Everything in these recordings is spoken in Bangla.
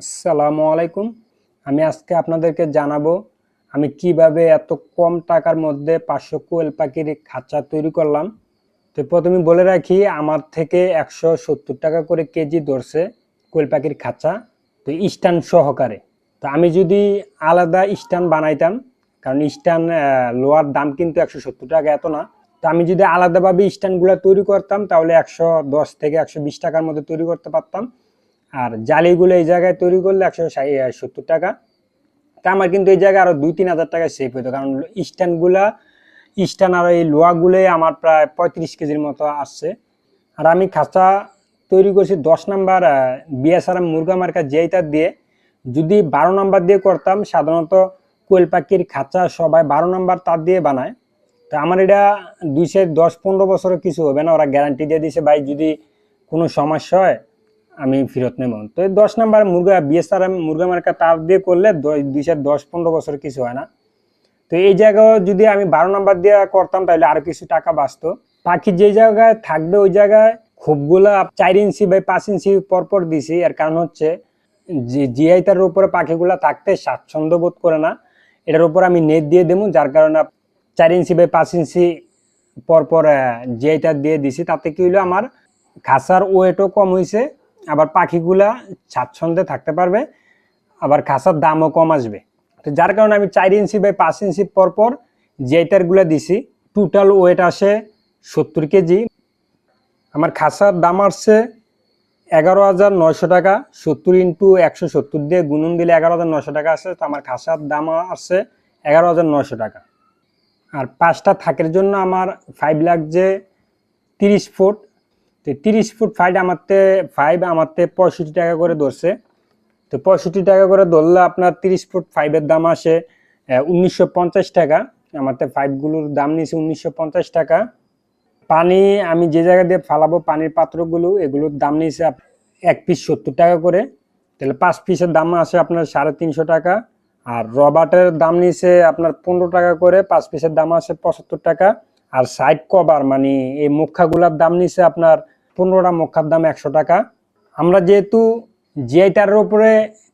আসসালামু আলাইকুম। আমি আজকে আপনাদেরকে জানাব, আমি কীভাবে এত কম টাকার মধ্যে পাঁচশো কোয়েল পাখির খাঁচা তৈরি করলাম। তো প্রথমে বলে রাখি, আমার থেকে একশো সত্তর টাকা করে কেজি ধরছে কোয়েল পাখির খাঁচা, তো স্ট্যান্ড সহকারে। তো আমি যদি আলাদা স্ট্যান্ড বানাইতাম, কারণ স্ট্যান্ড লোয়ার দাম কিন্তু একশো সত্তর টাকা, এত না। তো আমি যদি আলাদাভাবে স্ট্যান্ডগুলো তৈরি করতাম, তাহলে একশো দশ থেকে একশো বিশ টাকার মধ্যে তৈরি করতে পারতাম। আর জালিগুলো এই জায়গায় তৈরি করলে একশো সত্তর টাকা। তা আমার কিন্তু এই জায়গায় আরও দুই, তিন হাজার টাকা সেভ হতো কারণ স্ট্যান্ডগুলা স্ট্যান্ড আর এই লোহাগুলোই আমার প্রায় পঁয়ত্রিশ কেজির মতো আসছে। আর আমি খাঁচা তৈরি করছি দশ নাম্বার বিএসআরএম মুরগা মার্কা যেইটা দিয়ে যদি বারো নাম্বার দিয়ে করতাম, সাধারণত কোয়েল পাখির খাঁচা সবাই বারো নাম্বার তার দিয়ে বানায়। তো আমার এটা দুইশো দশ, পনেরো বছরও কিছু হবে না, ওরা গ্যারান্টি দিয়ে দিছে ভাই, যদি কোনো সমস্যা হয় আমি ফেরত নেব। তো এই দশ নাম্বার মুরগা বিএসআরএম মুরগা মার্কা তার দিয়ে করলে দুইশো দশ, পনেরো বছর কিছু হয় না। তো এই জায়গায় যদি আমি বারো নাম্বার দিয়ে করতাম, তাহলে আরও কিছু টাকা বাঁচতো। পাখি যে জায়গায় থাকবে, ওই জায়গায় খুবগুলা চার ইঞ্চি বা পাঁচ ইঞ্চি পরপর দিছি। এর কারণ হচ্ছে যে জিআইটার উপরে পাখিগুলা থাকতে স্বাচ্ছন্দ্য বোধ করে না। এটার উপর আমি নেট দিয়ে দেবো, যার কারণে চার ইঞ্চি বা পাঁচ ইঞ্চি পরপর জিআইটার দিয়ে দিছি। তাতে কি হলো আমার খাসার ওয়েটও কম হয়েছে আবার পাখিগুলা স্বাচ্ছন্দ্যে থাকতে পারবে, আবার খাসার দামও কম আসবে। তো যার কারণে আমি চার ইঞ্চি বাই পাঁচ ইঞ্চি পরপর পর জেটারগুলো দিছি টোটাল ওয়েট আসে সত্তর কেজি। আমার খাসার দাম আসছে এগারো হাজার নয়শো টাকা, সত্তর ইন্টু একশো সত্তর দিয়ে গুনুন দিলে এগারো হাজার নয়শো টাকা আসে, তো আমার খাসার দাম আসছে এগারো হাজার নয়শো টাকা। আর পাঁচটা থাকের জন্য আমার ফাইভ লাখ যে তিরিশ ফুট তো তিরিশ ফুট ফাইভ আমারতে ফাইভ আমারতে পঁয়ষট্টি টাকা করে ধরছে। তো পঁয়ষট্টি টাকা করে ধরলে আপনার তিরিশ ফুট ফাইভের দাম আসে উনিশশো পঞ্চাশ টাকা। আমারতে ফাইভগুলোর দাম নিয়েছে উনিশশো পঞ্চাশ টাকা। পানি, আমি যে জায়গা দিয়ে ফালাবো পানির পাত্রগুলো, এগুলোর দাম নিয়েছে এক পিস সত্তর টাকা করে। তাহলে পাঁচ পিসের দাম আসে আপনার সাড়ে তিনশো টাকা। আর রবার্টের দাম নিয়েছে আপনার পনেরো টাকা করে, পাঁচ পিসের দাম আসে পঁচাত্তর টাকা। আর সাইড কভার মানে এই মুখাগুলার দাম নিছে আপনার পনেরোটা মুখার দাম একশো টাকা। আমরা যেহেতু জিআইটারের উপরে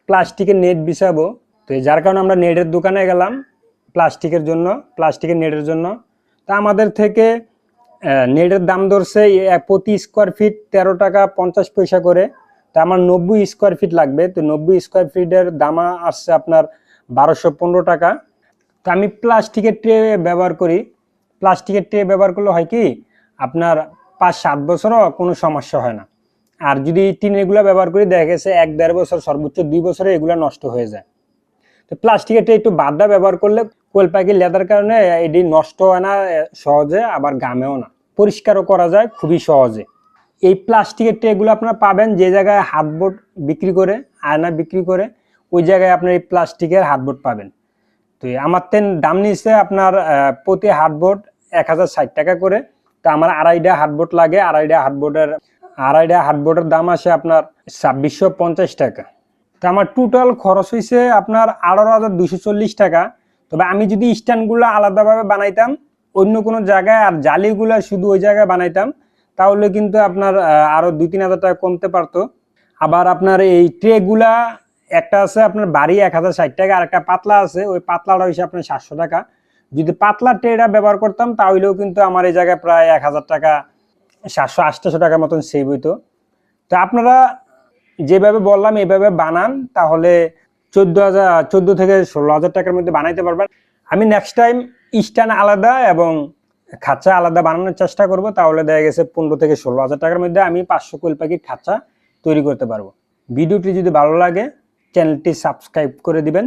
প্লাস্টিকের নেট বিছাবো, তো যার কারণে আমরা নেটের দোকানে গেলাম প্লাস্টিকের জন্য, প্লাস্টিকের নেটের জন্য। তা আমাদের থেকে নেটের দাম ধরছে প্রতি স্কোয়ার ফিট তেরো টাকা পঞ্চাশ পয়সা করে। তা আমার নব্বই স্কোয়ার ফিট লাগবে, তো নব্বই স্কোয়ার ফিটের দাম আসছে আপনার বারোশো পনেরো টাকা। তো আমি প্লাস্টিকের ট্রে ব্যবহার করি। প্লাস্টিকের ট্রে ব্যবহার করলে হয় কি, আপনার পাঁচ, সাত বছরও কোনো সমস্যা হয় না। আর যদি টিনেগুলো ব্যবহার করি দেখা গেছে এক, দেড় বছর, সর্বোচ্চ দুই বছরে এগুলো নষ্ট হয়ে যায়। তো প্লাস্টিকেরটা একটু বাদা ব্যবহার করলে কোয়েল পাখি লেদার কারণে এটি নষ্ট হয় না সহজে, আবার গামেও না। পরিষ্কারও করা যায়, খুবই সহজে। এই প্লাস্টিকের ট্রেগুলো আপনারা পাবেন যে জায়গায় হাতবোর্ড বিক্রি করে, আয়না বিক্রি করে, ওই জায়গায় আপনার এই প্লাস্টিকের হাতবোর্ড পাবেন। তো আমার তেন দাম নিচ্ছে আপনার প্রতি হাতবোর্ড এক হাজার ষাট টাকা করে। তো আমার আড়াইটা হাতবোর্ড লাগে, আড়াইটা হাতবোর্ডের আড়াইটা হাতবোর্ডের দাম আসে আপনার ছাব্বিশশো পঞ্চাশ টাকা। তো আমার টোটাল খরচ হয়েছে আপনার আঠারো হাজার দুশো চল্লিশ টাকা। তবে আমি যদি স্ট্যান্ডগুলো আলাদাভাবে বানাইতাম, অন্য কোনো জায়গায় আর জালিগুলো শুধু ওই জায়গায় বানাইতাম, তাহলে কিন্তু আপনার আরও আরও দুই তিন হাজার টাকা কমতে পারতো। আবার আপনার এই ট্রেগুলা, একটা আছে আপনার বাড়ি এক হাজার ষাট টাকা, আর একটা পাতলা আছে, ওই পাতলাটা হয়েছে আপনার সাতশো টাকা। যদি পাতলা ট্রেটা ব্যবহার করতাম, তাহলেও কিন্তু আমার এই জায়গায় প্রায় এক হাজার টাকা, সাতশো, আটশোশো টাকার মতন সেভ হইতো। তো আপনারা যেভাবে বললাম এইভাবে বানান, তাহলে চোদ্দ হাজার, চোদ্দ থেকে ষোলো হাজার টাকার মধ্যে বানাইতে পারবেন। আমি নেক্সট টাইম স্ট্যান্ড আলাদা এবং খাঁচা আলাদা বানানোর চেষ্টা করব, তাহলে দেখা গেছে পনেরো থেকে ষোলো হাজার টাকার মধ্যে আমি পাঁচশো কোয়েল পাখির খাঁচা তৈরি করতে পারব। ভিডিওটি যদি ভালো লাগে, চ্যানেলটি সাবস্ক্রাইব করে দিবেন।